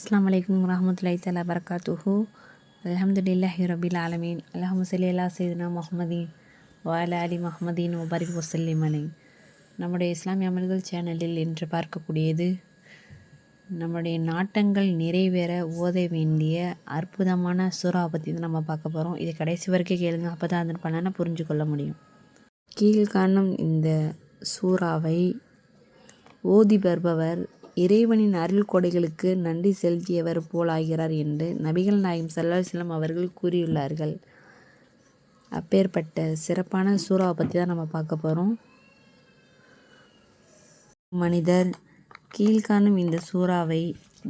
அஸ்லாம் வலைக்கம் ரஹமத்துல்லாய் தலா பரக்காத்துஹு அலமதுல்லாஹி ரபில் ஆலமீன். அல்லாஹும்ம ஸல்லி சைதுனா சையதுனா முஹம்மதீன் அலி முகமதீன் வபரிக் வசல்லிம் அலை நம்முடைய இஸ்லாமிய அமல்கள் சேனலில் இன்று பார்க்கக்கூடியது நம்முடைய நாட்டங்கள் நிறைவேற ஓத வேண்டிய அற்புதமான சுறா பற்றி தான் நம்ம பார்க்க போகிறோம் இது கடைசி வரைக்கும் கேளுங்க அப்போ தான் அதன் பலனை புரிஞ்சு கொள்ள முடியும். கீழ்காணும் இந்த சூறாவை ஓதி பெறுபவர் இறைவனின் அருள் கொடைகளுக்கு நன்றி செலுத்தியவர் போலாகிறார் என்று நபிகள் நாயகம் ஸல்லல்லாஹு அலைஹி அவர்கள் கூறியுள்ளார்கள். அப்பேற்பட்ட சிறப்பான சூறாவை பற்றி தான் நம்ம பார்க்க போகிறோம் மனிதர் கீழ்காணும் இந்த சூறாவை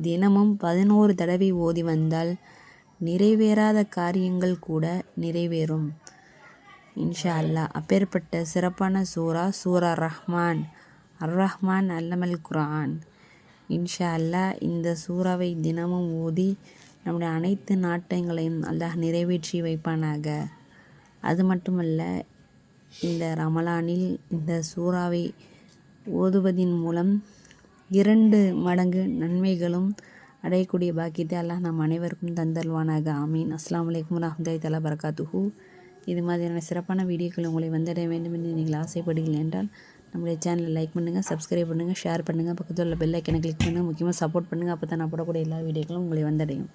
தினமும் பதினோரு தடவை ஓதி வந்தால் நிறைவேறாத காரியங்கள் கூட நிறைவேறும். இன்ஷா அல்லாஹ். அப்பேற்பட்ட சிறப்பான சூரா சூரா ரஹ்மான். அர் ரஹ்மான் அல்லமல் குரான் இன்ஷா அல்லாஹ் இந்த சூறாவை தினமும் ஓதி நம்முடைய அனைத்து நாட்டங்களையும் அல்லாஹ் நிறைவேற்றி வைப்பானாக. அது மட்டுமல்ல இந்த ரமலானில் இந்த சூறாவை ஓதுவதின் மூலம் இரண்டு மடங்கு நன்மைகளும் அடையக்கூடிய பாக்கியத்தை அல்லாஹ் நம் அனைவருக்கும் தந்தல்வானாக ஆமீன். அஸ்லாம் வலைக்கம் ரஹமதாய் தலா பரகாத்துஹூ இது மாதிரியான சிறப்பான வீடியோக்கள் உங்களை வந்தடைய வேண்டும் என்று நீங்கள் ஆசைப்படுகிறீர்கள் என்றால் நம்முடைய சேனலை லைக் பண்ணுங்கள் சப்ஸ்கிரைப் பண்ணுங்கள் ஷேர் பண்ணுங்கள் பக்கத்தில் உள்ள பெல் ஐக்கனை கிளிக் பண்ணுங்கள் முக்கியமாக சப்போர்ட் பண்ணுங்கள் அப்போ தான் நான் போடக்கூடிய எல்லா வீடியோக்களும் உங்களை வந்தடையும்.